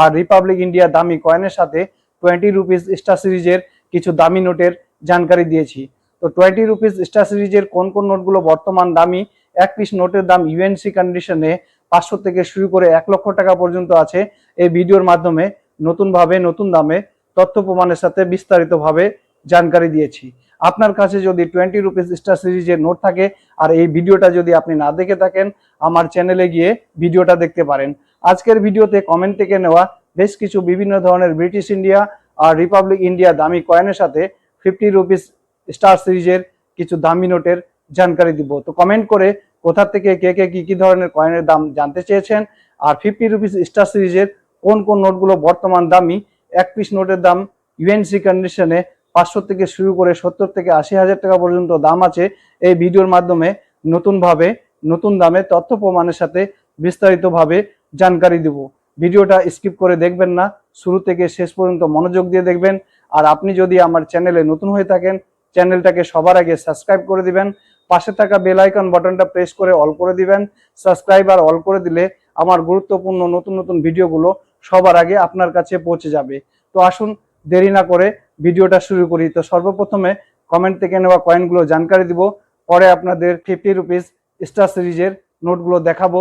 আর republic India দামি কয়েনের সাথে টোয়েন্টি রুপিস স্টার সিরিজের কিছু দামি নোটের জানকারি দিয়েছি। তো টোয়েন্টি রুপিস স্টার সিরিজের কোন কোন নোটগুলো বর্তমান দামি এক পিস নোটের দাম ইউএনসি কন্ডিশনে পাঁচশো থেকে শুরু করে এক লক্ষ টাকা পর্যন্ত আছে এই ভিডিওর মাধ্যমে নতুনভাবে, নতুন দামে তথ্য প্রমাণের সাথে বিস্তারিতভাবে জানকারি দিয়েছি। আপনার কাছে যদি টোয়েন্টি রুপিস স্টার সিরিজের নোট থাকে, আর এই ভিডিওটা যদি আপনি না দেখে থাকেন, আমার চ্যানেলে গিয়ে ভিডিওটা দেখতে পারেন। আজকের ভিডিওতে কমেন্ট থেকে নেওয়া বেশ কিছু বিভিন্ন ধরনের ব্রিটিশ ইন্ডিয়া আর রিপাবলিক ইন্ডিয়া দামি কয়েনের সাথে ফিফটি রুপিস স্টার সিরিজের কিছু দামি নোটের জানকারি দিব। তো কমেন্ট করে কোথা থেকে কে কে কী কী ধরনের কয়েনের দাম জানতে চেয়েছেন, আর ফিফটি রুপিস স্টার সিরিজের কোন কোন নোটগুলো বর্তমান দামি, এক পিস নোটের দাম ইউএনসি কন্ডিশনে পাঁচশো থেকে শুরু করে সত্তর থেকে আশি হাজার টাকা পর্যন্ত দাম আছে এই ভিডিওর মাধ্যমে নতুনভাবে, নতুন দামে তথ্য প্রমাণের সাথে বিস্তারিতভাবে জানকারি দেব। ভিডিওটা স্কিপ করে দেখবেন না, শুরু থেকে শেষ পর্যন্ত মনোযোগ দিয়ে দেখবেন। আর আপনি যদি আমার চ্যানেলে নতুন হয়ে থাকেন, চ্যানেলটাকে সবার আগে সাবস্ক্রাইব করে দিবেন, পাশে থাকা বেল আইকন বাটনটা প্রেস করে অল করে দিবেন, সাবস্ক্রাইব আর অল করে দিলে আমার গুরুত্বপূর্ণ নতুন নতুন ভিডিওগুলো সবার আগে আপনার কাছে পৌঁছে যাবে। তো আসুন, দেরি না করে ভিডিওটা শুরু করি। তো সর্বপ্রথমে কমেন্ট থেকে নেওয়া কয়েনগুলো জানকারি দিব। পরে আপনাদের ফিফটি রুপিস স্টার সিরিজের নোটগুলো দেখাবো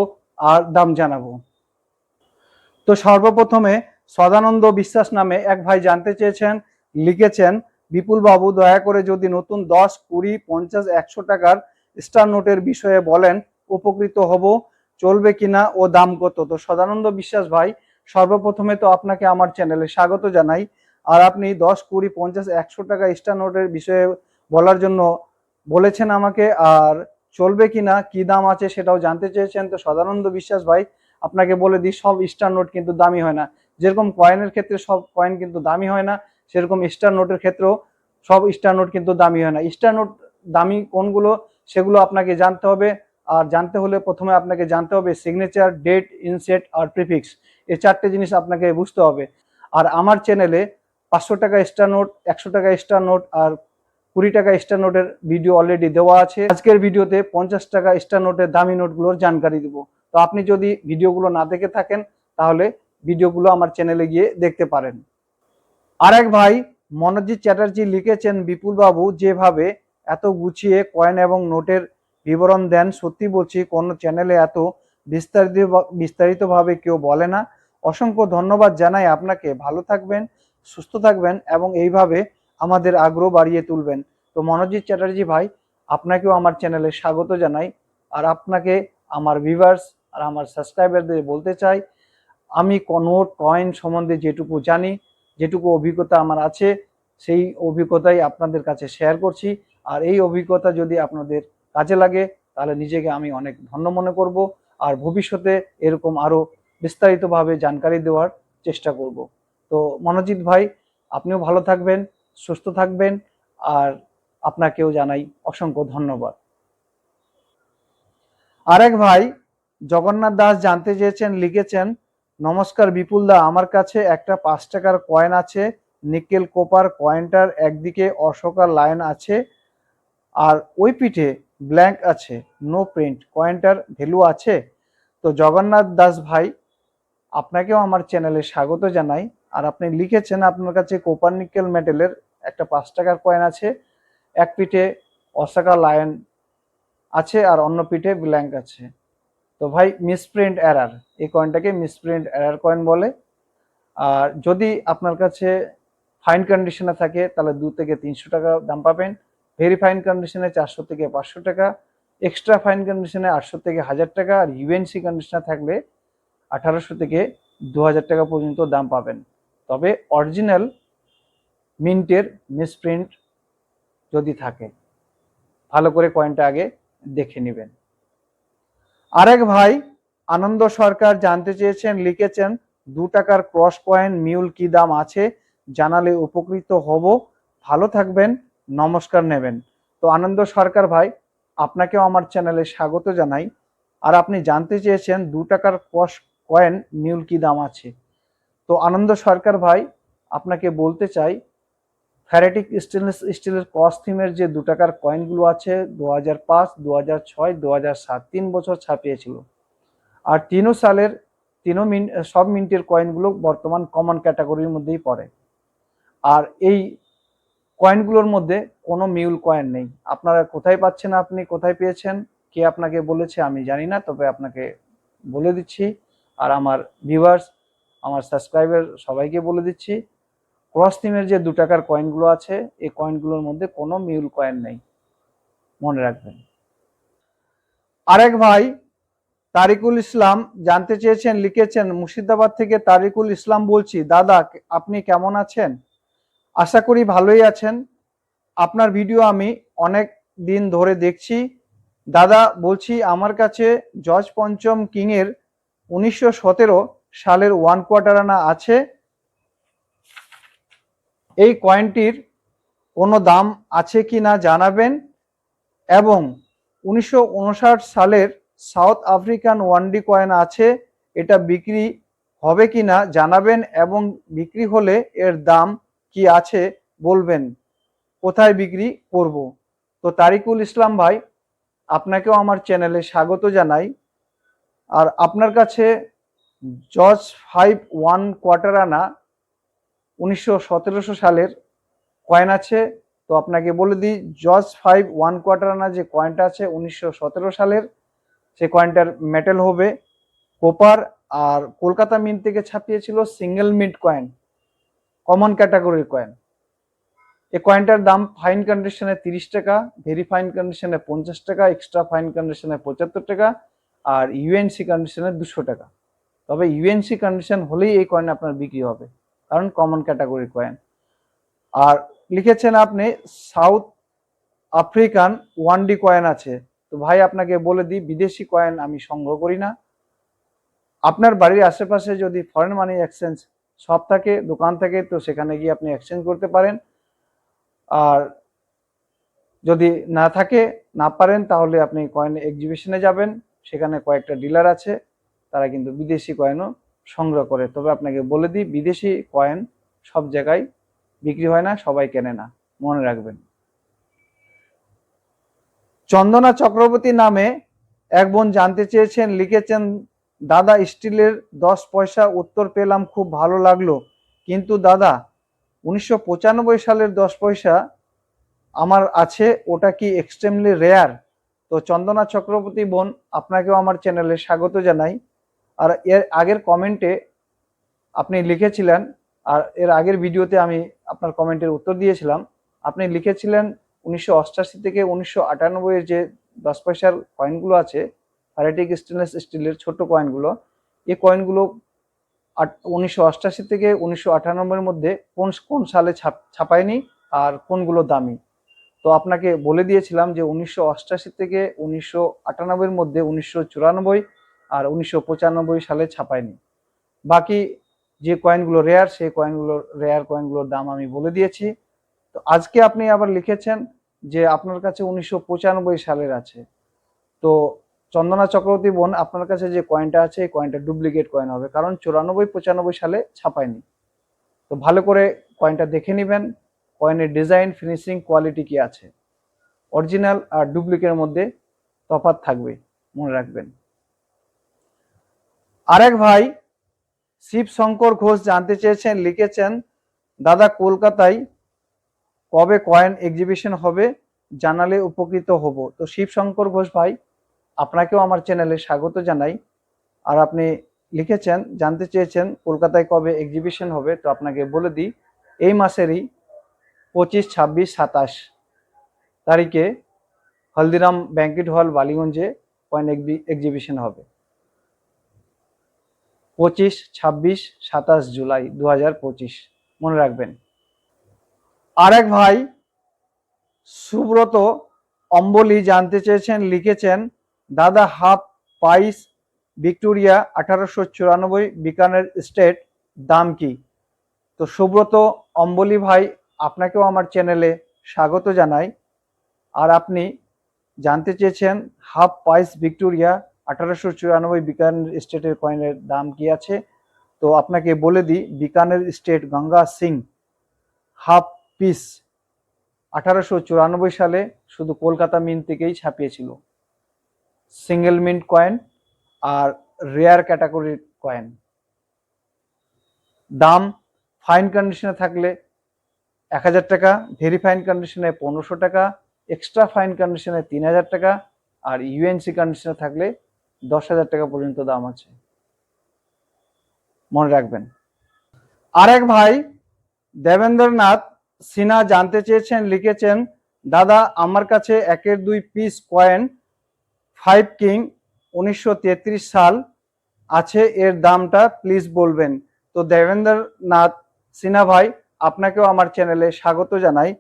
আর দাম জানাব। তো সর্বপ্রথমে সদানন্দ বিশ্বাস নামে এক ভাই জানতে চেয়েছেন, লিখেছেন, বিপুল বাবু, দয়া করে যদি নতুন দশ, কুড়ি, পঞ্চাশ, একশো টাকার স্টার নোটের বিষয়ে বলেন, উপকৃত হব, চলবে কিনা ও দাম কত? তো সদানন্দ বিশ্বাস ভাই, সর্বপ্রথমে তো আপনাকে আমার চ্যানেলে স্বাগত জানাই। আর আপনি দশ, কুড়ি, পঞ্চাশ, একশো টাকা স্টার নোটের বিষয়ে বলার জন্য বলেছেন আমাকে, আর চলবে কিনা কি দাম আছে সেটাও জানতে চেয়েছেন। তো সদানন্দ বিশ্বাস ভাই আপনাকে বলে দিই, সব স্টার নোট কিন্তু দামি হয় না। যেরকম কয়েনের ক্ষেত্রে সব কয়েন কিন্তু দামি হয় না, সেরকম স্টার নোটের ক্ষেত্রেও সব স্টার নোট কিন্তু দামি হয় না। স্টার নোট দামি কোনগুলো সেগুলো আপনাকে জানতে হবে, আর জানতে হলে প্রথমে আপনাকে জানতে হবে সিগনেচার ডেট ইনসেট আর প্রিফিক্স এই চারটে জিনিস আপনাকে বুঝতে হবে। আর আমার চ্যানেলে পাঁচশো টাকা স্টার নোট একশো টাকা স্টার নোট আর কুড়ি টাকা স্টার নোটের ভিডিও অলরেডি দেওয়া আছে। আজকের ভিডিওতে পঞ্চাশ টাকা স্টার নোটের দামি নোটগুলোর জানকারি দিব। তো আপনি যদি ভিডিওগুলো না দেখে থাকেন, তাহলে ভিডিওগুলো আমার চ্যানেলে গিয়ে দেখতে পারেন। আর এক ভাই মনোজিৎ চ্যাটার্জি লিখেছেন, বিপুল বাবু যেভাবে এত গুছিয়ে কয়েন এবং নোটের বিবরণ দেন, সত্যি বলছি কোন চ্যানেলে এত বিস্তারিত বিস্তারিতভাবে কেউ বলে না। অসংখ্য ধন্যবাদ জানাই আপনাকে। ভালো থাকবেন সুস্থ থাকবেন এবং এইভাবে আমাদের আগ্রহ বাড়িয়ে তুলবেন। তো মনোজিৎ চ্যাটার্জি ভাই, আপনাকেও আমার চ্যানেলে স্বাগত জানাই। আর আপনাকে আমার ভিভার্স আর আমার সাবস্ক্রাইবারদের বলতে চাই, আমি নোট কয়েন সম্বন্ধে যেটুকু জানি, যেটুকু অভিজ্ঞতা আমার আছে, সেই অভিজ্ঞতাই আপনাদের কাছে শেয়ার করছি। আর এই অভিজ্ঞতা যদি আপনাদের কাজে লাগে, তাহলে নিজেকে আমি অনেক ধন্য মনে করব। আর ভবিষ্যতে এরকম আরও বিস্তারিতভাবে জানকারি দেওয়ার চেষ্টা করব। তো মনোজিৎ ভাই, আপনিও ভালো থাকবেন, সুস্থ থাকবেন, আর আপনাকেও জানাই অসংখ্য ধন্যবাদ। আরেক ভাই, জগন্নাথ দাস জানতে চেয়েছেন, লিখেছেন, নমস্কার বিপুল দা আমার কাছে একটা পাঁচ টাকার কয়েন আছে, নিকেল কোপার কয়েনটার একদিকে অশোকার লাইন আছে, আর ওই পিঠে ব্ল্যাঙ্ক আছে, নো প্রিন্ট, কয়েনটার ভ্যালু আছে? তো জগন্নাথ দাস ভাই, আপনাকেও আমার চ্যানেলে স্বাগত জানাই। আর আপনি লিখেছেন আপনার কাছে কোপার নিকেল মেটেলের একটা পাঁচ টাকার কয়েন আছে। এক পিঠে অশোকা লায়ন আছে আর অন্য পিঠে ব্ল্যাঙ্ক আছে। তো ভাই মিসপ্রিন্ট এরার এই কয়েনটাকে মিসপ্রিন্ট এরার কয়েন বলে। আর যদি আপনার কাছে ফাইন কন্ডিশনে থাকে, তাহলে দু থেকে তিনশো টাকা দাম পাবেন। ভেরি ফাইন কন্ডিশনে চারশো থেকে পাঁচশো টাকা। এক্সট্রা ফাইন কন্ডিশনে আটশো থেকে হাজার টাকা। আর ইউএনসি কন্ডিশনে থাকলে আঠারোশো থেকে দু হাজার টাকা পর্যন্ত দাম পাবেন। তবে অরিজিনাল মিন্টের মিসপ্রিন্ট যদি থাকে, ভালো করে কয়েনটা আগে দেখে নেবেন। আরেক ভাই আনন্দ সরকার জানতে চেয়েছেন, লিখেছেন, দু টাকার ক্রস কয়েন মিউল কি দাম আছে? জানালে উপকৃত হব। ভালো থাকবেন, নমস্কার নেবেন। তো আনন্দ সরকার ভাই, আপনাকেও আমার চ্যানেলে স্বাগত জানাই। আর আপনি জানতে চেয়েছেন, দু টাকার ক্রস কয়েন মিউল কি দাম আছে? তো আনন্দ সরকার ভাই, আপনাকে বলতে চাই ফ্যারেটিক স্টেনলেস স্টিলের কস থিমের যে দু টাকার কয়েনগুলো আছে দু হাজার পাঁচ দু হাজার ছয় দু হাজার সাত, তিন বছর ছাপিয়েছিল। আর তিনও সালের, তিনও মিন, সব মিনিটের কয়েনগুলো বর্তমান কমন ক্যাটাগরির মধ্যেই পড়ে। আর এই কয়েনগুলোর মধ্যে কোনো মিউল কয়েন নেই। আপনারা কোথায় পাচ্ছেন আপনি, কোথায় পেয়েছেন, কে আপনাকে বলেছে আমি জানি না, তবে আপনাকে বলে দিচ্ছি। আর আমার ভিউয়ার্স আমার সাবস্ক্রাইবার সবাইকে বলে দিচ্ছি ক্রস থিমের যে দু টাকার কয়েনগুলো আছে, এই কয়েনগুলোর মধ্যে কোনো মিউল কয়েন নেই। মনে রাখবেন। আরেক ভাই তারিকুল ইসলাম জানতে চেয়েছেন, লিখেছেন, মুর্শিদাবাদ থেকে তারিকুল ইসলাম বলছি, দাদা, আপনি কেমন আছেন? আশা করি ভালোই আছেন। আপনার ভিডিও আমি অনেক দিন ধরে দেখছি। দাদা, বলছি, আমার কাছে জজ পঞ্চম কিংয়ের উনিশশো সতেরো সালের ওয়ান কোয়ার্টার আনা আছে। এই কয়েনটির কোনো দাম আছে কি না জানাবেন এবং উনিশশো উনষাট সালের সাউথ আফ্রিকান ওয়ানডি কয়েন আছে, এটা বিক্রি হবে কি না জানাবেন এবং বিক্রি হলে এর দাম কি আছে বলবেন, কোথায় বিক্রি করব। তো তারিকুল ইসলাম ভাই, আপনাকেও আমার চ্যানেলে স্বাগত জানাই। আর আপনার কাছে জজ ফাইভ ওয়ান কোয়ার্টার আনা উনিশশো সতেরোশো সালের কয়েন আছে। তো আপনাকে বলে দিই জজ ফাইভ ওয়ান কোয়ার্টার আনা যে কয়েনটা আছে উনিশশো সতেরো সালের, সে কয়েনটার মেটেল হবে। কোপার আর কলকাতা মিন্ট থেকে ছাপিয়েছিল সিঙ্গেল মিন্ট কয়েন কমন ক্যাটাগরির কয়েন এই কয়েনটার দাম ফাইন কন্ডিশনে তিরিশ টাকা ভেরি ফাইন কন্ডিশনে পঞ্চাশ টাকা এক্সট্রা ফাইন কন্ডিশনে পঁচাত্তর টাকা, আর ইউএনসি কন্ডিশনে দুশো টাকা। তবে ইউএনসি কন্ডিশন হলেই এই কয়েন আপনার বিক্রি হবে, কারণ কমন ক্যাটাগরির কয়েন আর লিখেছেন আপনি South African one D coin আছে। তো ভাই, আপনাকে বলে দিই, বিদেশি কয়েন আমি সংগ্রহ করি না। আপনার বাড়ির আশেপাশে যদি ফরেন মানি এক্সচেঞ্জ শপ থাকে, দোকান থাকে, তো সেখানে গিয়ে আপনি এক্সচেঞ্জ করতে পারেন। আর যদি না থাকে, না পারেন, তাহলে আপনি কয়েন এক্সিবিশনে যাবেন। সেখানে কয়েকটা ডিলার আছে। তারা কিন্তু বিদেশি কয়েনও সংগ্রহ করে। তবে আপনাকে বলে দিই, বিদেশি কয়েন সব জায়গায় বিক্রি হয় না, সবাই কেনে না। মনে রাখবেন। চন্দনা চক্রবর্তী নামে এক বোন জানতে চেয়েছেন, লিখেছেন, দাদা, স্টিলের দশ পয়সা উত্তর পেলাম, খুব ভালো লাগল। কিন্তু দাদা, উনিশশো পঁচানব্বই সালের দশ পয়সা আমার আছে, ওটা কি এক্সট্রিমলি রেয়ার তো চন্দনা চক্রবর্তী বোন, আপনাকেও আমার চ্যানেলে স্বাগত জানাই। আর এর আগের কমেন্টে আপনি লিখেছিলেন, আর এর আগের ভিডিওতে আমি আপনার কমেন্টের উত্তর দিয়েছিলাম। আপনি লিখেছিলেন উনিশশো অষ্টাশি থেকে উনিশশো আটানব্বইয়ের যে দশ পয়সার কয়েনগুলো আছে ফ্যারেটিক স্টেনলেস স্টিলের ছোট কয়েনগুলো এই কয়েনগুলো উনিশশো অষ্টাশি থেকে উনিশশো আটানব্বইয়ের মধ্যে কোন কোন সালে ছাপ, ছাপায়নি আর কোনগুলো দামি? তো আপনাকে বলে দিয়েছিলাম যে উনিশশো অষ্টাশি থেকে উনিশশো আটানব্বইয়ের মধ্যে উনিশশো চুরানব্বই আর উনিশশো পঁচানব্বই সালে ছাপায়নি। বাকি যে কয়েনগুলো রেয়ার সেই কয়েনগুলোর রেয়ার কয়েনগুলোর দাম আমি বলে দিয়েছি। তো আজকে আপনি আবার লিখেছেন যে আপনার কাছে উনিশশো পঁচানব্বই সালের আছে। তো চন্দনা চক্রবর্তী বোন, আপনার কাছে যে কয়েনটা আছে, এই কয়েনটা ডুপ্লিকেট কয়েন হবে, কারণ চুরানব্বই পঁচানব্বই সালে ছাপায়নি। তো ভালো করে কয়েনটা দেখে নেবেন কয়েনের ডিজাইন ফিনিশিং কোয়ালিটি কি আছে। অরিজিনাল আর ডুপ্লিকেটের মধ্যে তফাৎ থাকবে, মনে রাখবেন। আরেক ভাই শিব শঙ্কর ঘোষ জানতে চেয়েছেন, লিখেছেন, দাদা, কলকাতায় কবে কয়েন এক্সিবিশন হবে? জানালে উপকৃত হব। তো শিব শঙ্কর ঘোষ ভাই, আপনাকেও আমার চ্যানেলে স্বাগত জানাই। আর আপনি লিখেছেন, জানতে চেয়েছেন, কলকাতায় কবে এক্সিবিশন হবে? তো আপনাকে বলে দিই, এই মাসেরই পঁচিশ, ছাব্বিশ, সাতাশ তারিখে হলদিরাম ব্যাঙ্কেট হল, বালিগঞ্জে কয়েন এক্সিবিশন হবে। পঁচিশ, ছাব্বিশ, সাতাশ জুলাই দু পঁচিশ। মনে রাখবেন। আরেক ভাই সুব্রত অম্বলি জানতে চেয়েছেন, লিখেছেন, দাদা হাফ পাইস ভিক্টোরিয়া আঠারোশো চুরানব্বই বিকানের স্টেট দাম কি? তো সুব্রত অম্বলি ভাই, আপনাকেও আমার চ্যানেলে স্বাগত জানাই। আর আপনি জানতে চেয়েছেন, হাফ পাইস ভিক্টোরিয়া আঠারোশো চুরানব্বই বিকানের স্টেটের কয়েনের দাম কি আছে? তো আপনাকে বলে দিই, Bikaner state Ganga Singh half piece আঠারোশো চুরানব্বই সালে শুধু কলকাতা মিন্ট থেকেই ছাপিয়েছিল। সিঙ্গেল মিন্ট কয়েন আর রেয়ার ক্যাটাগরির কয়েন। দাম ফাইন কন্ডিশনে থাকলে এক হাজার টাকা, ভেরি ফাইন কন্ডিশনে পনেরোশো টাকা, এক্সট্রা ফাইন কন্ডিশনে তিন হাজার টাকা, আর ইউএনসি কন্ডিশনে থাকলে দশ হাজার টাকা পর্যন্ত দাম আছে। মনে রাখবেন। আরেক ভাই দেবেন্দ্রনাথ সিনহা জানতে চেয়েছেন, লিখেছেন, দাদা, আমার কাছে একের দুই পিস কয়েন ফাইভ কিং উনিশশো তেত্রিশ সাল আছে, এর দামটা প্লিজ বলবেন। তো দেবেন্দ্রনাথ সিনহা ভাই, আপনাকেও আমার চ্যানেলে স্বাগত জানাই।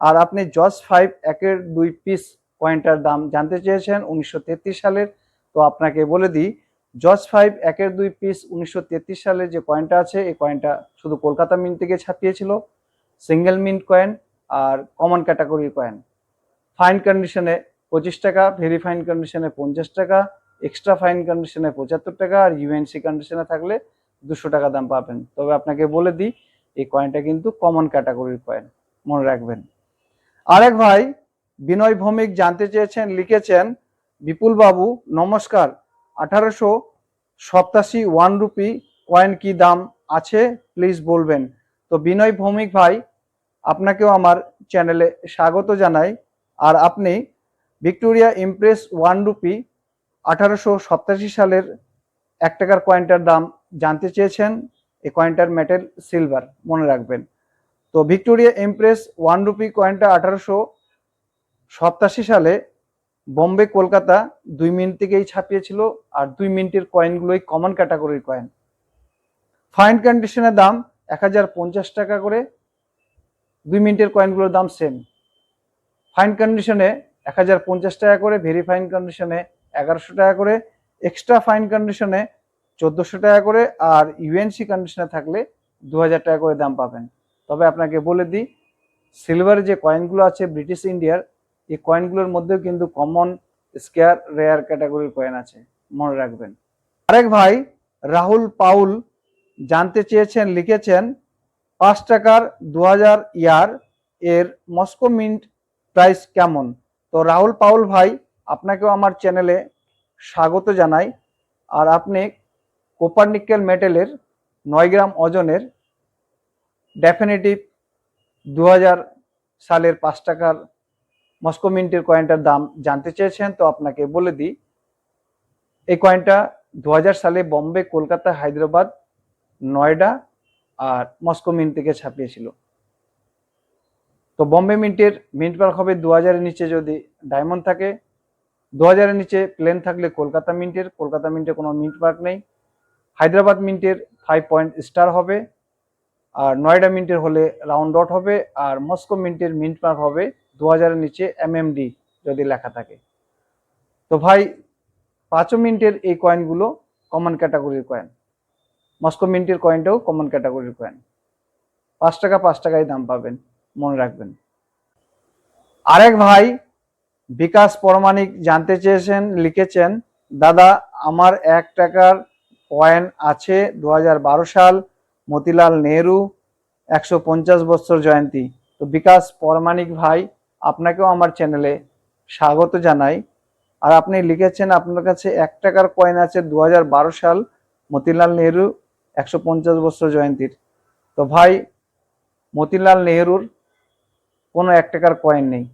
আর আপনি জস ফাইভ একের দুই পিস কয়েনটার দাম জানতে চেয়েছেন, উনিশশো তেত্রিশ সালের। তো আপনাকে বলে দিই জস ফাইভ একের দুই পিস উনিশশো সালে যে কয়েনটা আছে, এই কয়েনটা শুধু কলকাতা মিন্ট থেকে ছাপিয়েছিল সিঙ্গেল মিন্ট কয়েন আর কমন ক্যাটাগরির কয়েন ফাইন কন্ডিশনে পঁচিশ টাকা ভেরি ফাইন কন্ডিশনে পঞ্চাশ টাকা এক্সট্রা ফাইন কন্ডিশনে পঁচাত্তর টাকা আর ইউএনসি কন্ডিশনে থাকলে দুশো টাকা দাম পাবেন। তবে আপনাকে বলে দিই, এই কয়েনটা কিন্তু কমন ক্যাটাগরির কয়েন মনে রাখবেন। আরেক ভাই বিনয় ভৌমিক জানতে চেয়েছেন, লিখেছেন বিপুল বাবু নমস্কার। আঠারোশো সপ্তাশি ওয়ান রুপি কয়েন কি দাম আছে? প্লিজ বলবেন। তো বিনয় ভৌমিক ভাই, আপনাকেও আমার চ্যানেলে স্বাগত জানাই। আর আপনি ভিক্টোরিয়া ইমপ্রেস ওয়ান রুপি আঠারোশো সপ্তাশি সালের এক টাকার কয়েনটার দাম জানতে চেয়েছেন। এই কয়েনটার মেটেল সিলভার, মনে রাখবেন। তো ভিক্টোরিয়া ইমপ্রেস ওয়ান রুপি কয়েনটা আঠারোশো সপ্তাশি সালে বোম্বে, কলকাতা দুই মিনিট থেকেই ছাপিয়েছিল আর দুই মিনিটের কয়েনগুলোই কমন ক্যাটাগরির কয়েন ফাইন কন্ডিশনের দাম এক হাজার পঞ্চাশ টাকা করে, দুই মিনিটের কয়েনগুলোর দাম সেম ফাইন কন্ডিশনে এক হাজার পঞ্চাশ টাকা করে ভেরি ফাইন কন্ডিশনে এগারোশো টাকা করে এক্সট্রা ফাইন কন্ডিশনে চোদ্দোশো টাকা করে আর ইউএনসি কন্ডিশনে থাকলে দু হাজার টাকা করে দাম পাবেন। তবে আপনাকে বলে দিই সিলভারের যে কয়েনগুলো আছে ব্রিটিশ ইন্ডিয়ার এই কয়েনগুলোর মধ্যেও কিন্তু কমন স্কেয়ার রেয়ার ক্যাটাগরির কয়েন আছে, মনে রাখবেন। আরেক ভাই, রাহুল পাউল জানতে চেয়েছেন, লিখেছেন, পাঁচ টাকার দু হাজার ইয়ার এর মস্কো মিন্ট প্রাইস কেমন? তো রাহুল পাউল ভাই, আপনাকেও আমার চ্যানেলে স্বাগত জানাই। আর আপনি কোপার নিকেল মেটেলের নয় গ্রাম ওজনের ডেফিনেটিভ দু হাজার সালের পাঁচ টাকার মস্কো মিন্টের কয়েনটার দাম জানতে চেয়েছেন, তো আপনাকে বলে দিই, এই কয়েনটা দু হাজার সালে বম্বে, কলকাতা, হায়দ্রাবাদ, নয়ডা আর মস্কো মিন্ট থেকে ছাপিয়েছিল। তো বম্বে মিন্টের মিন্ট মার্ক হবে দু হাজারের নিচে যদি ডায়মন্ড থাকে দু হাজারের নিচে প্লেন থাকলে কলকাতা মিন্টের, কলকাতা মিন্টে কোনো মিন্ট মার্ক নেই। হায়দ্রাবাদ মিন্টের ফাইভ পয়েন্ট স্টার হবে আর নয়ডা মিন্টের হলে রাউন্ড ডট হবে আর মস্কো মিন্টের মিন্ট মার্ক হবে দু হাজারের নিচে এমএমডি যদি লেখা থাকে। তো ভাই, পাঁচও মিনিটের এই কয়েনগুলো কমন ক্যাটাগরির কয়েন মস্কো মিন্টের কয়েনটাও কমন ক্যাটাগরির কয়েন পাঁচ টাকা, পাঁচ টাকায় দাম পাবেন, মনে রাখবেন। আরেক ভাই, বিকাশ পরমাণিক জানতে চেয়েছেন, লিখেছেন, দাদা, আমার এক টাকার কয়েন আছে দু হাজার বারো সাল, মতিলাল নেহরু, একশো পঞ্চাশ বছর জয়ন্তী। তো বিকাশ পরমাণিক ভাই আপনাকেও আমার চ্যানেলে স্বাগত জানাই। আর আপনি লিখেছেন আপনার কাছে এক টাকার কয়েন আছে দু হাজার বারো সাল মতিলাল নেহরু একশো পঞ্চাশ বছর জয়ন্তীর। তো ভাই, মতিলাল নেহরুর কোনো এক টাকার কয়েন নেই।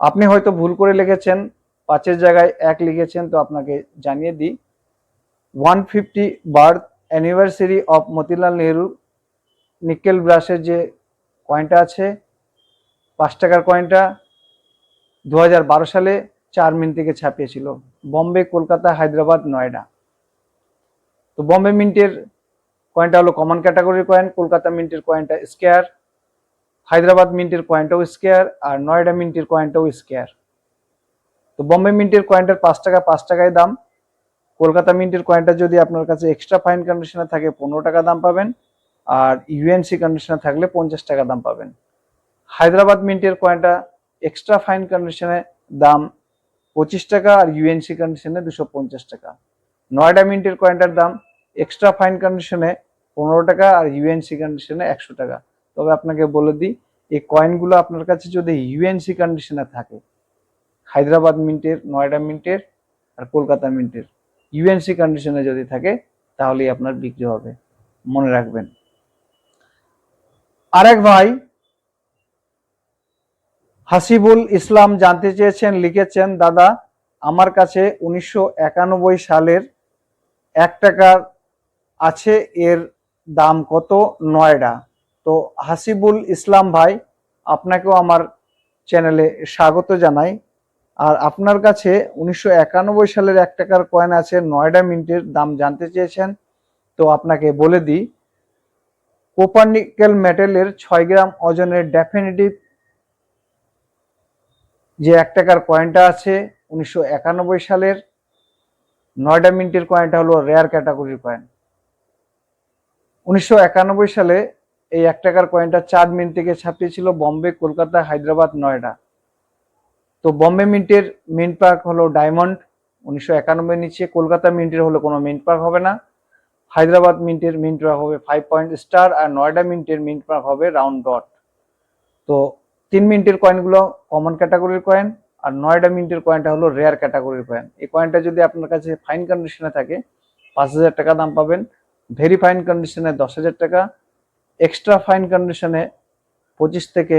আপনি হয়তো ভুল করে লিখেছেন, পাঁচের জায়গায় এক লিখেছেন, তো আপনাকে জানিয়ে দিই। One fifty birth anniversary of Motilal Nehru nickel ব্রাশের যে কয়েনটা আছে পাঁচ টাকার কয়েনটা দু হাজার বারো সালে চার মিনিট থেকে ছাপিয়েছিল। বম্বে কলকাতা হায়দ্রাবাদ নয়ডা তো বম্বে মিন্টের কয়েনটা হলো কমন ক্যাটাগরির কয়েন কলকাতা মিন্টের কয়েনটা স্কেয়ার হায়দ্রাবাদ মিন্টের কয়েনটাও স্কেয়ার আর নয়ডা মিন্টের কয়েনটাও স্কেয়ার তো বম্বে মিন্টের কয়েনটার পাঁচ টাকা, পাঁচ টাকায় দাম। কলকাতা মিন্টের কয়েনটা যদি আপনার কাছে এক্সট্রা ফাইন কন্ডিশনে থাকে, পনেরো টাকা দাম পাবেন। আর ইউএনসি কন্ডিশনে থাকলে পঞ্চাশ টাকা দাম পাবেন। হায়দ্রাবাদ মিন্টের কয়েনটা এক্সট্রা ফাইন কন্ডিশনে দাম পঁচিশ টাকা আর ইউএনসি কন্ডিশনে দুশো পঞ্চাশ টাকা। নয়ডা মিন্টের কয়েনটার দাম এক্সট্রা ফাইন কন্ডিশনে পনেরো টাকা আর ইউএনসি কন্ডিশনে একশো টাকা। তবে আপনাকে বলে দিই, এই কয়েনগুলো আপনার কাছে যদি ইউএনসি কন্ডিশনে থাকে, হায়দ্রাবাদ মিন্টের, নয়ডা মিন্টের আর কলকাতা মিন্টের ইউএনসি কন্ডিশনে যদি থাকে, তাহলেই আপনার বিক্রি হবে। মনে রাখবেন। আরেক ভাই হাসিবুল ইসলাম জানতে চেয়েছেন, লিখেছেন, দাদা, আমার কাছে উনিশশো একানব্বই সালের এক টাকার আছে, এর দাম কত? নয়ডা। তো হাসিবুল ইসলাম ভাই, আপনাকেও আমার চ্যানেলে স্বাগত জানাই। আর আপনার কাছে উনিশশো একানব্বই সালের এক টাকার কয়েন আছে, নয়ডা মিন্টের দাম জানতে চেয়েছেন, তো আপনাকে বলে দিই। কোপারনিকেল মেটেলের ছয় গ্রাম ওজনের ডেফিনেটিভ যে এক টাকার কয়েনটা আছে উনিশশো একানব্বই সালের, নয়ডা মিন্টের কয়েনটা হলো রেয়ার ক্যাটাগরির কয়েন উনিশশো একানব্বই সালে এই এক টাকার কয়েনটা চার মিনিট থেকে ছাপিয়েছিল বম্বে, কলকাতা, হায়দ্রাবাদ, নয়ডা। তো বম্বে মিন্টের মিন্ট পার্ক হলো ডায়মন্ড উনিশশো একানব্বই নিচে, কলকাতা মিন্টের হলো কোনো মিন্ট পার্ক হবে না। হায়দ্রাবাদ মিন্টের মিন্ট পার্ক হবে ফাইভ পয়েন্ট স্টার আর নয়ডা মিন্টের মিন্ট পার্ক হবে রাউন্ড ডট তো তিন মিনিটের কয়েনগুলো কমন ক্যাটাগরির কয়েন আর নয়ডা মিনিটের কয়েনটা হলো রেয়ার ক্যাটাগরির কয়েন এই কয়েনটা যদি আপনার কাছে ফাইন কন্ডিশনে থাকে, পাঁচ হাজার টাকা দাম পাবেন। ভেরি ফাইন কন্ডিশনে দশ হাজার টাকা। এক্সট্রা ফাইন কন্ডিশনে পঁচিশ থেকে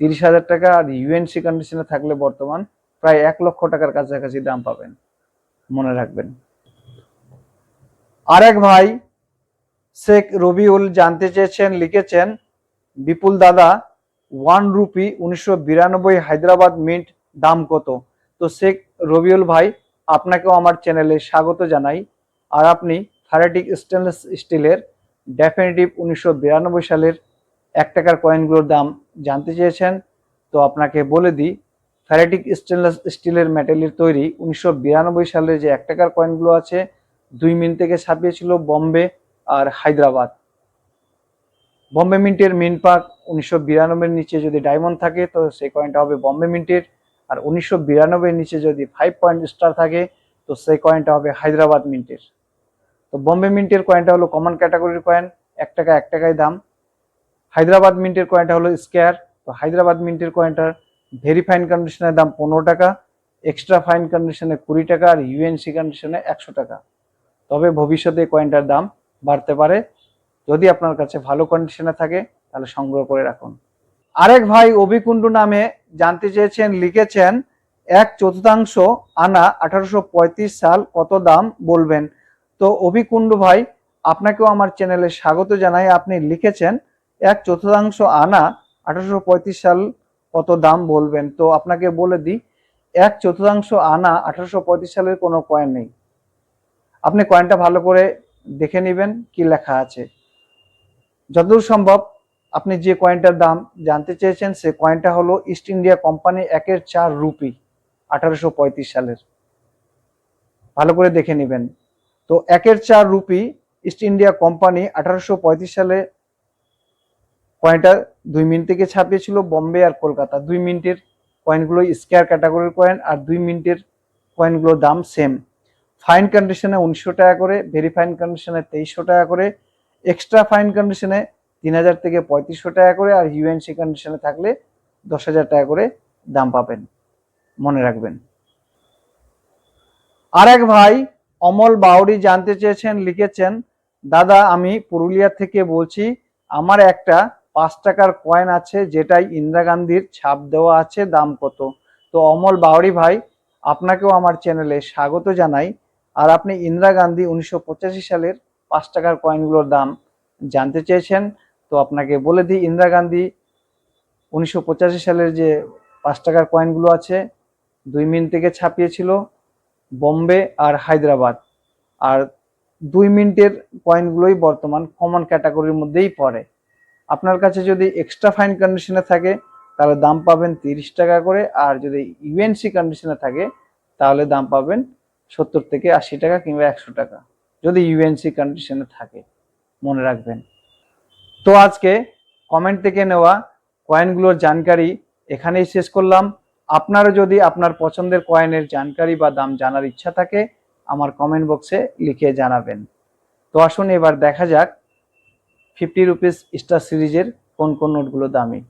তিরিশ হাজার টাকা আর ইউএনসি কন্ডিশনে থাকলে বর্তমান প্রায় এক লক্ষ টাকার কাছাকাছি দাম পাবেন। মনে রাখবেন। আরেক ভাই, শেখ রবিউল জানতে চেয়েছেন, লিখেছেন, বিপুল দাদা ওয়ান রুপি উনিশশো বিরানব্বই হায়দ্রাবাদ মিন্ট দাম কত? তো শেখ রবিউল ভাই, আপনাকেও আমার চ্যানেলে স্বাগত জানাই। আর আপনি থারেটিক স্টেনলেস স্টিলের ডেফিনেটিভ উনিশশো বিরানব্বই সালের এক টাকার কয়েনগুলোর দাম জানতে চেয়েছেন। তো আপনাকে বলে দিই ফ্যারেটিক স্টেনলেস স্টিলের মেটেলের তৈরি উনিশশো বিরানব্বই সালের যে এক টাকার কয়েনগুলো আছে, দুই মিনিট থেকে ছাপিয়েছিল বম্বে আর হায়দ্রাবাদ। বম্বে মিন্টের মিন্ট পার্ক উনিশশো বিরানব্বইয়ের নিচে যদি ডায়মন্ড থাকে, তো সেই কয়েনটা হবে বম্বে মিন্টের। আর উনিশশো বিরানব্বইয়ের নিচে যদি ফাইভ পয়েন্ট স্টার থাকে, তো সেই কয়েনটা হবে হায়দ্রাবাদ মিন্টের। তো বম্বে মিন্টের কয়েনটা হলো কমন ক্যাটাগরির কয়েন এক টাকা, এক টাকায় দাম। হায়দ্রাবাদ মিন্টের কয়েনটা হলো স্কোয়ার তো হায়দ্রাবাদ মিন্টের কয়েনটার ভেরি ফাইন কন্ডিশনের দাম পনেরো টাকা এক্সট্রা ফাইন কন্ডিশনে কুড়ি টাকা, আর ইউএনসি কন্ডিশনে একশো টাকা। তবে ভবিষ্যতে কয়েনটার দাম বাড়তে পারে। যদি আপনার কাছে ভালো কন্ডিশনে থাকে, তাহলে সংগ্রহ করে রাখুন। আরেক ভাই অভিকুণ্ডু নামে জানতে চেয়েছেন, লিখেছেন, এক চতুর্থাংশ আনা আঠারোশো পঁয়ত্রিশ সাল কত দাম? বলবেন। তো অভিকুণ্ডু ভাই, আপনাকেও আমার চ্যানেলে স্বাগত জানাই। আপনি লিখেছেন, এক চতুর্থাংশ আনা আঠারোশো পঁয়ত্রিশ সাল কত দাম? বলবেন। তো আপনাকে বলে দিই, এক চতুর্থাংশ আনা আঠারোশো পঁয়ত্রিশ সালের কোনো কয়েন নেই। আপনি কয়েনটা ভালো করে দেখে নেবেন, কি লেখা আছে। যতদূর সম্ভব আপনি যে কয়েনটার দাম জানতে চেয়েছেন, সে কয়েনটা হলো ইস্ট ইন্ডিয়া কোম্পানি একের চার রুপি আঠারোশো পঁয়ত্রিশ সালের। ভালো করে দেখে নেবেন। তো একের চার রুপি ইস্ট ইন্ডিয়া কোম্পানি আঠারোশো পঁয়ত্রিশ সালে কয়েনটা দুই মিনিট থেকে ছাপিয়েছিল বম্বে আর কলকাতা। দুই মিনিটের কয়েনগুলো স্কোয়ার ক্যাটাগরির কয়েন আর দুই মিনিটের কয়েনগুলোর দাম সেম ফাইন কন্ডিশনে উনিশশো টাকা করে ভেরি ফাইন কন্ডিশনে তেইশশো টাকা করে এক্সট্রা ফাইন কন্ডিশনে তিন হাজার থেকে পঁয়ত্রিশশো টাকা করে আর ইউএনসি কন্ডিশনে থাকলে দশ হাজার টাকা করে দাম পাবেন। মনে রাখবেন। আরেক ভাই অমল বাউরি জানতে চেয়েছেন, লিখেছেন, দাদা, আমি পুরুলিয়া থেকে বলছি, আমার একটা পাঁচ টাকার কয়েন আছে, যেটাই ইন্দিরা গান্ধীর ছাপ দেওয়া আছে, দাম কত? তো অমল বাউরি ভাই, আপনাকেও আমার চ্যানেলে স্বাগত জানাই। আর আপনি ইন্দিরা গান্ধী উনিশশো পঁচাশি সালের পাঁচ টাকার কয়েনগুলোর দাম জানতে চেয়েছেন। তো আপনাকে বলে দিই, ইন্দিরা গান্ধী উনিশশো পঁচাশি সালের যে পাঁচ টাকার কয়েনগুলো আছে, দুই মিনিট থেকে ছাপিয়েছিল বোম্বে আর হায়দ্রাবাদ। আর দুই মিনিটের কয়েনগুলোই বর্তমান কমন ক্যাটাগরির মধ্যেই পড়ে। আপনার কাছে যদি এক্সট্রা ফাইন কন্ডিশনে থাকে, তাহলে দাম পাবেন তিরিশ টাকা করে। আর যদি ইউএনসি কন্ডিশনে থাকে, তাহলে দাম পাবেন সত্তর থেকে আশি টাকা কিংবা একশো টাকা। যদি ইউএনসি কন্ডিশনে থাকে, মনে রাখবেন। তো আজকে কমেন্ট থেকে নেওয়া কয়েনগুলোর জানকারি এখানেই শেষ করলাম। আপনারও যদি আপনার পছন্দের কয়েনের জানকারি বা দাম জানার ইচ্ছা থাকে, আমার কমেন্ট বক্সে লিখে জানাবেন। তো আসুন এবার দেখা যাক ফিফটি রুপিস স্টার সিরিজের কোন কোন নোটগুলো দামি।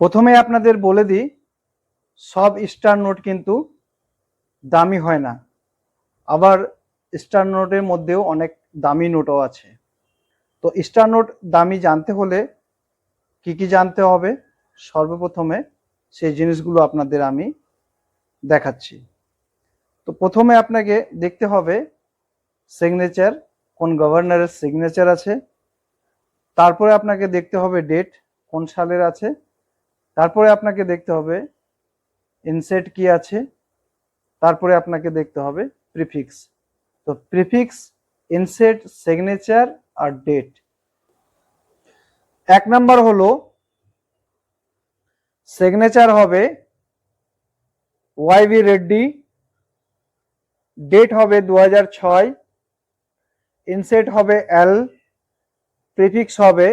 প্রথমে আপনাদের বলে দিই, সব স্টার নোট কিন্তু দামি হয় না। আবার স্টার নোটের মধ্যেও অনেক দামি নোটও আছে। তো স্টার নোট দামি জানতে হলে কি কি জানতে হবে? সর্বপ্রথমে সেই জিনিসগুলো আপনাদের আমি দেখাচ্ছি। তো প্রথমে আপনাকে দেখতে হবে সিগনেচার কোন গভর্নরের সিগনেচার আছে। তারপরে আপনাকে দেখতে হবে ডেট কোন সালের আছে। তারপরে আপনাকে দেখতে হবে ইনসেট কি আছে। তারপরে আপনাকে দেখতে হবে প্রিফিক্স তো প্রিফিক্স ইনসেট সিগনেচার আর ডেট এক নাম্বার হলো সিগনেচার হবে ওয়াইভি রেড্ডি ডেট হবে দু ছয় ইনসেট হবে এল প্রিফিক্স হবে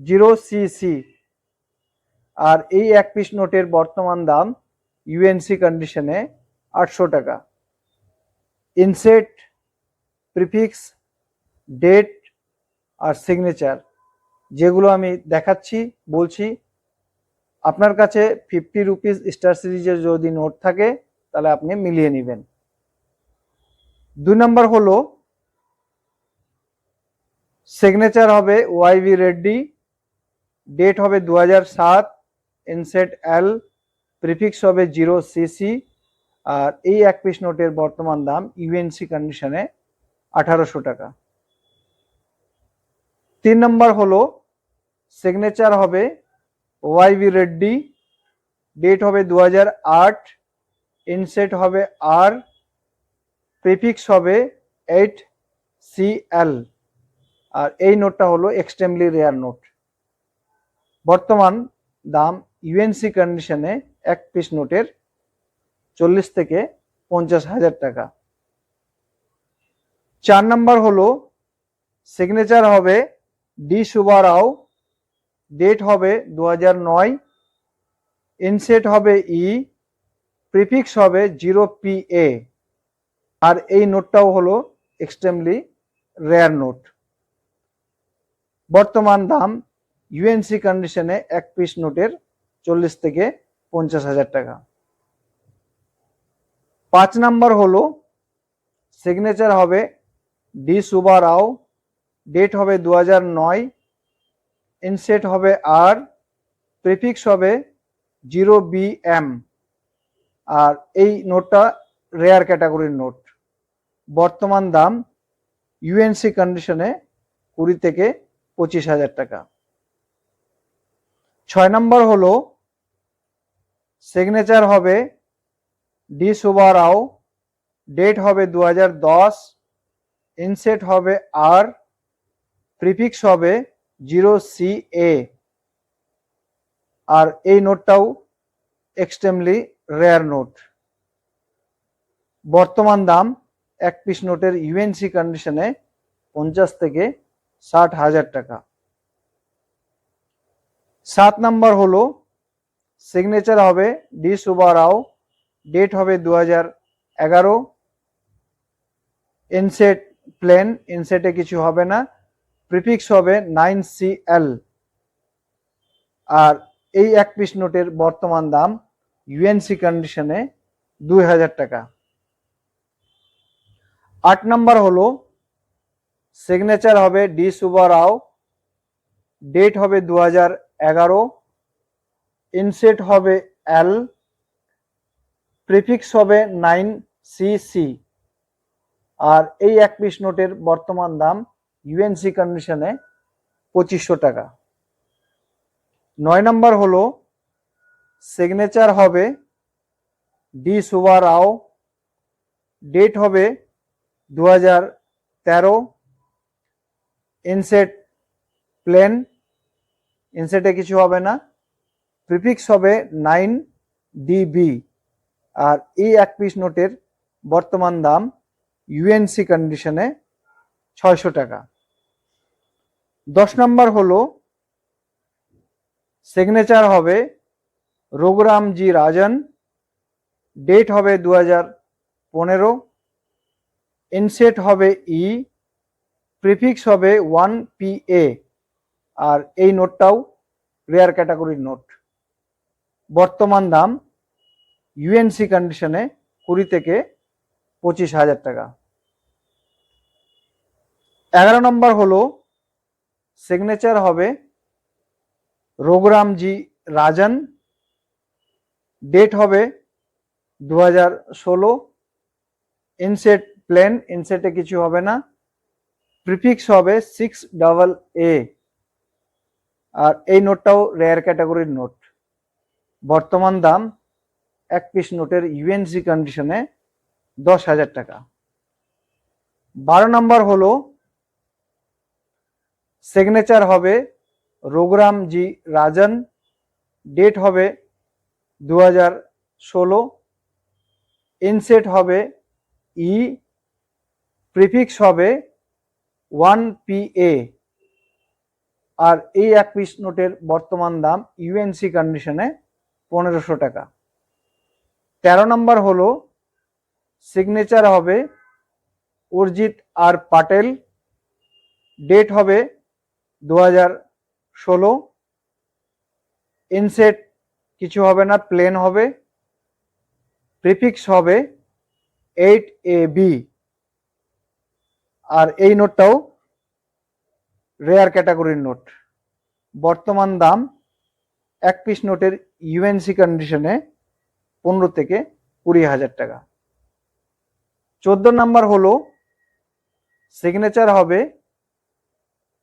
জিরো সিসি আর এই এক পিস নোটের বর্তমান দাম ইউএনসি কন্ডিশনে আটশো টাকা। ইনসেট প্রিফিক্স ডেট আর সিগনেচার যেগুলো আমি দেখাচ্ছি, বলছি। আপনার কাছে ফিফটি রুপিস স্টার সিরিজের যদি নোট থাকে, তাহলে আপনি মিলিয়ে নেবেন। দুই নম্বর হলো সিগনেচার হবে ওয়াইভি রেড্ডি ডেট হবে দু হাজার সাত ইনসেট এল প্রিফিক্স হবে জিরো সিসি আর এই এক পিস নোটের বর্তমান দাম ইউএনসি কন্ডিশনে আঠারোশো টাকা। তিন নম্বর হলো সিগনেচার হবে ওয়াইভি রেড্ডি ডেট হবে দু আট ইনসেট হবে আর প্রিফিক্স হবে এইট সি এল আর এই নোটটা হলো এক্সট্রিমলি রেয়ার নোট বর্তমান দাম ইউএনসি কন্ডিশনে এক পিস নোটের চল্লিশ থেকে পঞ্চাশ হাজার টাকা। চার নাম্বার হলো সিগনেচার হবে ডি সুবা রাও ডেট হবে দু হাজার নয় ইনসেট হবে ই প্রিফিক্স হবে জিরো পি এ আর এই নোটটাও হলো এক্সট্রিমলি রেয়ার নোট বর্তমান দাম ইউএনসি কন্ডিশনে এক পিস নোটের চল্লিশ থেকে পঞ্চাশ হাজার টাকা। পাঁচ নাম্বার হলো সিগনেচার হবে ডি সুবা রাও ডেট হবে দু হাজার নয় ইনসেট হবে আর প্রিফিক্স হবে জিরো বি এম। আর এই নোটটা রেয়ার ক্যাটাগরির নোট। বর্তমান দাম ইউএনসি কন্ডিশনে কুড়ি থেকে পঁচিশ হাজার টাকা। ছয় নম্বর হলো সিগনেচার হবে ডি সুবা রাও ডেট হবে দু দশ, ইনসেট হবে আর, প্রিফিক্স হবে জিরো সি এ। আর এই নোটটাও এক্সট্রিমলি রেয়ার নোট। বর্তমান দাম এক পিস নোটের ইউএনসি কন্ডিশনে পঞ্চাশ থেকে ষাট হাজার টাকা। সাত নাম্বার হলো, সিগনেচার হবে ডি সুবা রাও ডেট হবে দু হাজার এগারো ইনসেট প্লেন ইনসেটে কিছু হবে না। প্রিফিক্স হবে নাইন সি এল আর এই এক পিস নোটের বর্তমান দাম ইউএনসি কন্ডিশনে দুই হাজার টাকা। আট নাম্বার হলো সিগনেচার হবে ডি সুবা রাও ডেট হবে দু হাজার এগারো। ইনসেট হবে এল প্রিফিক্স হবে নাইন সি আর এই এক পিস নোটের বর্তমান দাম ইউএনসি কন্ডিশনে পঁচিশশো টাকা। নয় নম্বর হলো সিগনেচার হবে ডি সুবা রাও ডেট হবে দু হাজার তেরো ইনসেট প্লেন ইনসেটে কিছু হবে না প্রিফিক্স হবে নাইন ডিবি আর এই এক পিস নোটের বর্তমান দাম ইউএনসি কন্ডিশনে ছয়শো টাকা। দশ নম্বর হলো সিগনেচার হবে রঘুরাম জি রাজন। ডেট হবে দু হাজার পনেরো। ইনসেট হবে ই প্রিফিক্স হবে ওয়ান পি এ আর এই নোটটাও রেয়ার ক্যাটাগরির নোট। বর্তমান দাম ইউএনসি কন্ডিশনে কুড়ি থেকে পঁচিশ হাজার টাকা। এগারো নম্বর হলো সিগনেচার হবে রঘুরামজি রাজন। ডেট হবে দু হাজার ষোলো ইনসেট প্লেন ইনসেটে কিছু হবে না। প্রিফিক্স হবে সিক্স ডাবল এ আর এই নোটটাও রেয়ার ক্যাটাগরির নোট বর্তমান দাম এক পিস নোটের ইউএনসি কন্ডিশনে দশ হাজার টাকা। বারো নম্বর হলো সিগনেচার হবে রঘুরাম জি রাজন ডেট হবে দু হাজার ষোলো ইনসেট হবে ই প্রিফিক্স হবে ওয়ান পি এ। আর এই এক পিস নোটের বর্তমান দাম ইউএনসি কন্ডিশনে পনেরোশো টাকা। তেরো নম্বর হলো সিগনেচার হবে অর্জিত আর পাটেল। ডেট হবে দু হাজার ষোলো। ইনসেট কিছু হবে না প্লেন হবে। প্রিফিক্স হবে এইট এ বি আর এই নোটটাও রেয়ার ক্যাটাগরির নোট বর্তমান দাম এক পিস নোটের ইউএনসি কন্ডিশনে পনেরো থেকে কুড়ি হাজার টাকা। চোদ্দ নাম্বার হলো সিগনেচার হবে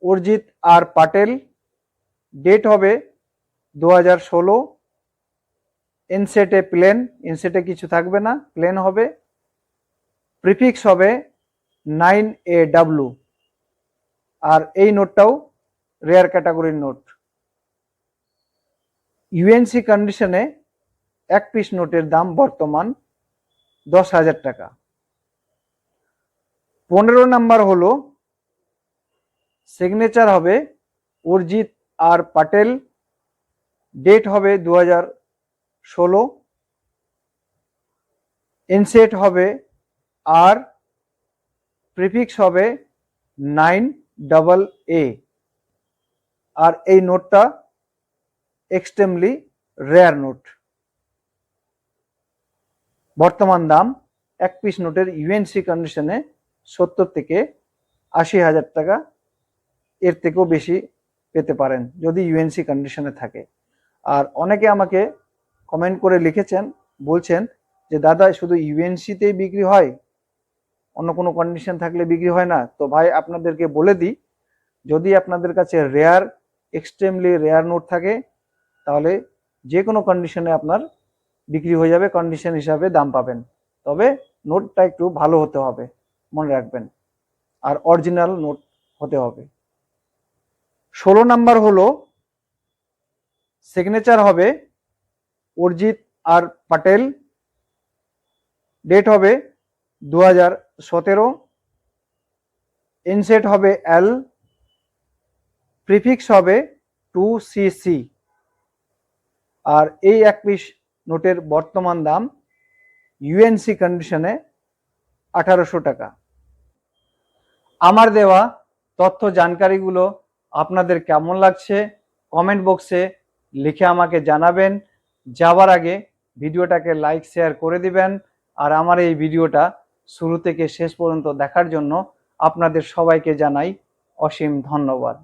অর্জিত আর পাটেল। ডেট হবে দু হাজার ষোলো ইনসেটে প্লেন ইনসেটে কিছু থাকবে না প্লেন হবে। প্রিফিক্স হবে নাইন এ ডাব্লু আর এই নোটটাও রেয়ার ক্যাটাগরির নোট। ইউএনসি কন্ডিশনে এক পিস নোটের দাম বর্তমান দশ হাজার টাকা। পনেরো নাম্বার হলো সিগনেচার হবে অর্জিত আর পাটেল। ডেট হবে দু হাজার ষোলো। ইনসেট হবে আর প্রিফিক্স হবে নাইন ডাবল এ আর এই নোটটা এক্সট্রিমলি রেয়ার নোট। বর্তমান দাম এক পিস নোটের ইউএনসি কন্ডিশনে সত্তর থেকে আশি হাজার টাকা। এর থেকেও বেশি পেতে পারেন যদি ইউএনসি কন্ডিশনে থাকে। আর অনেকে আমাকে কমেন্ট করে লিখেছেন, বলছেন যে, দাদা, শুধু ইউএনসিতেই বিক্রি হয়? অন্য কোনো কন্ডিশন থাকলে বিক্রি হয় না? তো ভাই, আপনাদেরকে বলে দিই, যদি আপনাদের কাছে রেয়ার এক্সট্রিমলি রেয়ার নোট থাকে, তাহলে যে কোনো কন্ডিশনে আপনার বিক্রি হয়ে যাবে কন্ডিশন হিসাবে দাম পাবেন। তবে নোটটা একটু ভালো হতে হবে, মনে রাখবেন। আর অরিজিনাল নোট হতে হবে। ষোলো নাম্বার হলো সিগনেচার হবে অর্জিত আর পাটেল। ডেট হবে দু হাজার সতেরো। ইনসেট হবে এল প্রিফিক্স হবে টু সি সি আর এই এক পিস নোটের বর্তমান দাম ইউএনসি কন্ডিশনে আঠারোশো টাকা। আমার দেওয়া তথ্য জানকারিগুলো আপনাদের কেমন লাগছে কমেন্ট বক্সে লিখে আমাকে জানাবেন। যাওয়ার আগে ভিডিওটাকে লাইক, শেয়ার করে দিবেন। আর আমার এই ভিডিওটা শুরু থেকে শেষ পর্যন্ত দেখার জন্য আপনাদের সবাইকে জানাই অসীম ধন্যবাদ।